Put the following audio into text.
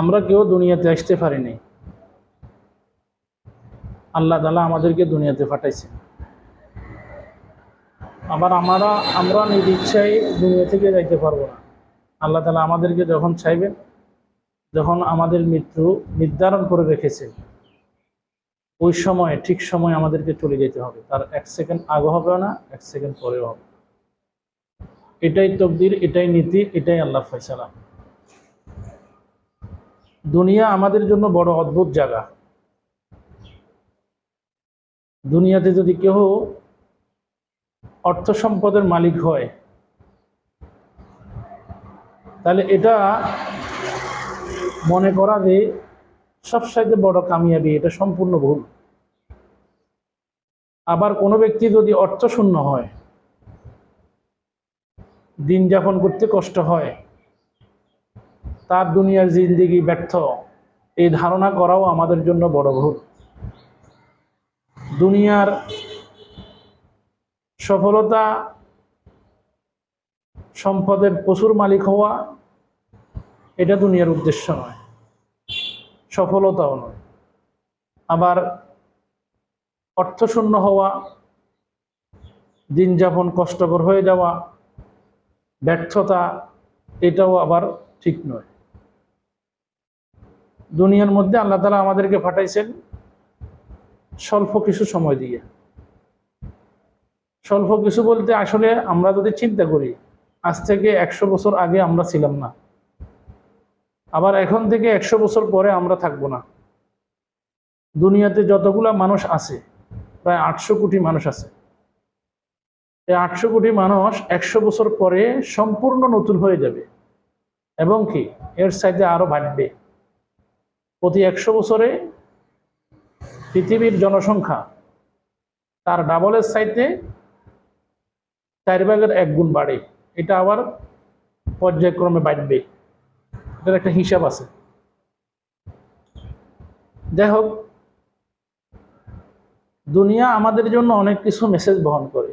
আমরা কেউ দুনিয়াতে আসতে পারিনি। আল্লাহ তালা আমাদেরকে দুনিয়াতে পাঠাইছে আবার আমরা আমরা নিজ ইচ্ছায় দুনিয়া থেকে যাইতে পারব না। আল্লাহ তালা আমাদেরকে যখন চাইবেন, যখন আমাদের মৃত্যু নির্ধারণ করে রেখেছে, ওই সময়, ঠিক সময় আমাদেরকে চলে যেতে হবে। তার এক সেকেন্ড আগে হবে না, এক সেকেন্ড পরেও হবে। এটাই তকদির, এটাই নীতি, এটাই আল্লাহ ফয়সালা। দুনিয়া আমাদের জন্য বড় অদ্ভুত জায়গা। দুনিয়াতে যদি কেউ অর্থ সম্পদের মালিক হয়, তাহলে এটা মনে করা যে সবসাইতে বড় কামিয়াবি, এটা সম্পূর্ণ ভুল। আবার কোনো ব্যক্তি যদি অর্থ শূন্য হয় দিন যাপন করতে কষ্ট হয় তার দুনিয়ার জিন্দিগি ব্যর্থ। এই ধারণা করাও আমাদের জন্য বড় ভুল। দুনিয়ার সফলতা, সম্পদের প্রচুর মালিক হওয়া, এটা দুনিয়ার উদ্দেশ্য নয়। সফলতাও নয়। আবার অর্থশূন্য হওয়া, দিন যাপন কষ্টকর হয়ে যাওয়া, ব্যর্থতা, এটাও আবার ঠিক নয়। দুনিয়ার মধ্যে আল্লাহ তালা আমাদেরকে ফাটাইছেন স্বল্প কিছু সময় দিয়ে। স্বল্প কিছু বলতে আসলে আমরা যদি চিন্তা করি, আজ থেকে একশো বছর আগে আমরা ছিলাম না। আবার এখন থেকে একশো বছর পরে আমরা থাকব না। দুনিয়াতে যতগুলা মানুষ আছে, প্রায় আটশো কোটি মানুষ আছে। এই আটশো কোটি মানুষ একশো বছর পরে সম্পূর্ণ নতুন হয়ে যাবে। এবং কি? এর সাইডে আরও বাড়বে। প্রতি একশো বছরে পৃথিবীর জনসংখ্যা তার ডাবলের সাইডে চার ভাগের এক গুণ বাড়ে। এটা আবার পর্যায়ক্রমে বাড়বে। এটার একটা হিসাব আছে। যাই হোক, দুনিয়া আমাদের জন্য অনেক কিছু মেসেজ বহন করে।